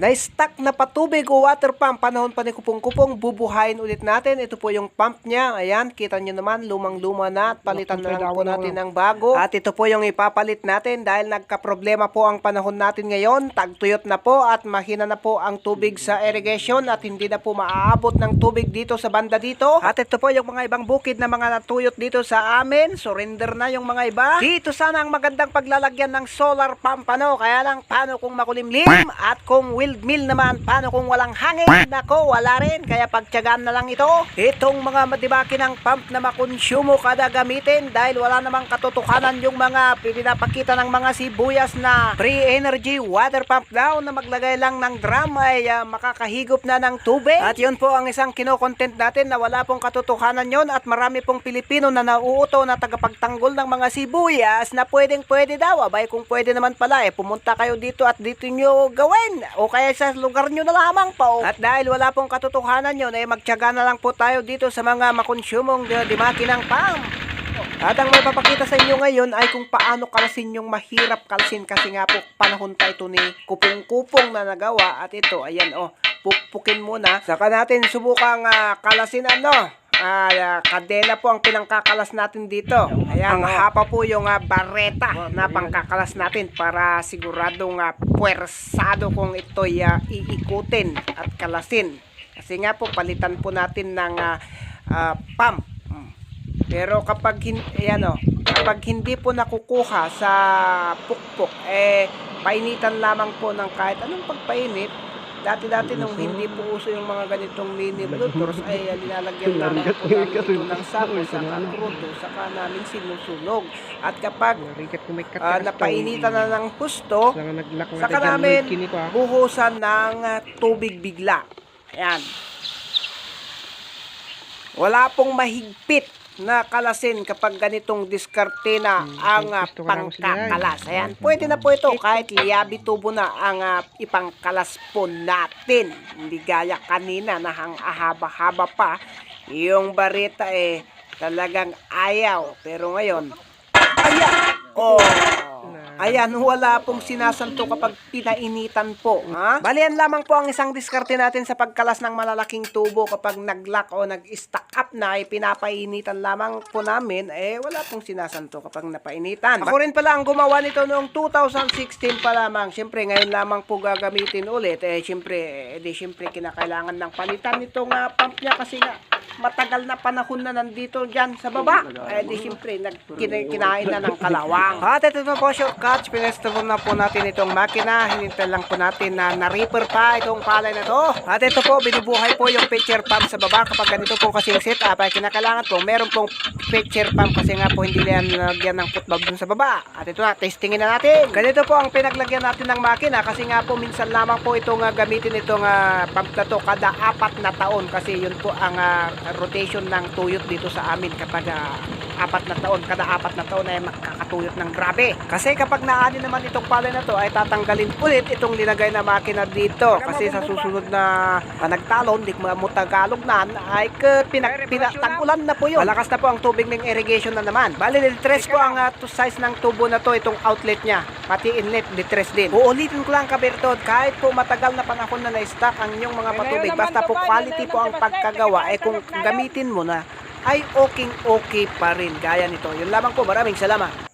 Na-stuck na patubig o water pump, panahon pa ni kupong-kupong, bubuhayin ulit natin. Ito po yung pump niya. Ayan, kita nyo naman, lumang-luma na at palitan na lang po natin ng bago. At ito po yung ipapalit natin dahil nagka-problema po ang panahon natin ngayon. Tagtuyot na po at mahina na po ang tubig sa irrigation at hindi na po maaabot ng tubig dito sa banda dito. At ito po yung mga ibang bukid na mga natuyot dito sa amin. Surrender na yung mga iba. Dito sana ang magandang paglalagyan ng solar pump ano. Kaya lang paano kung makulimlim at kung windmill naman paano kung walang hangin. Nako wala rin. Kaya pagtyagaan na lang ito. Itong mga matibaki ng pump na makonsumo kada gamitin dahil wala namang katotohanan yung mga pinapakita ng mga sibuyas na free energy water pump daw na maglagay lang ng drum ay ah, makakahigop na ng tubig. At yun po ang isang kinokontent natin na wala pong katotohanan yon at marami pong Pilipino na nauuto na tagapagtanggol ng mga sibuyas na pwedeng pwede daw. Abay kung pwede naman pala eh pumunta kayo dito at dito nyo gawin o kaya sa lugar nyo na lamang po. At dahil wala pong katotohanan yon eh magtyaga na lang po tayo dito sa mga makonsumong di- dimaki ng pump. At ang may papakita sa inyo ngayon ay kung paano kalasin yung mahirap kalasin kasi nga po panahon pa ito ni kupong-kupong na nagawa at ito ayan oh pukpukin muna saka natin subukang ah, kalasin ano Ah, kadena po ang pinangkakalas natin dito. Ayan, mahaba po yung ah, bareta na pangkakalas natin para siguradong uh, puwersado kung ito'y ah, iikutin at kalasin. Kasi nga po, palitan po natin ng ah, ah, pump. Pero kapag ayan o, kapag hindi po nakukuha sa pukpok, eh, painitan lamang po ng kahit anong pagpainit. Dati-dati nung hindi po uso yung mga ganitong mini blooters, ay ah, linalagyan lamang po namin ito ng sako sa krudo, saka namin sinusunog. At kapag ah, napainitan na ng husto, Saka namin ah. buhusan ng ah, tubig bigla. Ayan. Wala pong mahigpit na kalasin kapag ganitong diskarte na Hmm, ang sila, pangkakalas. Ayan, pwede na po ito kahit liyabi tubo na ang ah, ipangkalas po natin. Hindi gaya kanina na hang ahaba-haba pa. Yung barita eh talagang ayaw. Pero ngayon, ayan! Oh! Ayan, wala pong sinasanto kapag pinainitan po. Ha? Balian lamang po ang isang diskarte natin sa pagkalas ng malalaking tubo kapag nag-lock o nag-stack up na ay pinapainitan lamang po namin, eh wala pong sinasanto kapag napainitan. Ako rin pala ang gumawa nito noong 2016 pa lamang. Siyempre, ngayon lamang po gagamitin ulit. Eh, siyempre, eh, di siyempre kinakailangan ng palitan nitong uh, pump niya kasi nga matagal na panahon na nandito dyan sa baba. Eh, di siyempre, kinain na ng kalawang. At ito na po, shortcuts. Pinestable na po natin itong makina. Hinintay lang po natin na na-reaper pa itong palay na to. At ito po, binubuhay po yung pitcher pump sa baba. Kapag ganito po kasing setup, ay kinakailangan po, meron pong pitcher pump kasi nga po hindi na yan nalagyan ng footbag dun sa baba. At ito na, testingin na natin. Ganito po ang pinaglagyan natin ng makina kasi nga po minsan lamang po itong ah, gamitin itong ah, pump na to kada apat na taon kasi yun po ang ah, rotation ng tuyot dito sa amin kapag ah, apat na taon, kada apat na taon ay makakatuyot ng grabe. Kasi kapag naani naman itong palay na to ay tatanggalin ulit itong linagay na makina dito. Kasi sa susunod na uh, nagtalon, di mo Tagalog na, ay pinatagulan na po yun. Malakas na po ang tubig ng irrigation na naman. Bali, litres po ang uh, to size ng tubo na to, itong outlet niya. Pati inlet, litres din. Uulitin ko lang kabertod, kahit po matagal na panahon na na-stock ang inyong mga patubig, basta po quality po ang pagkagawa, ay kung gamitin mo na, ay okay okay pa rin gaya nito. Yun lamang po. Maraming salamat.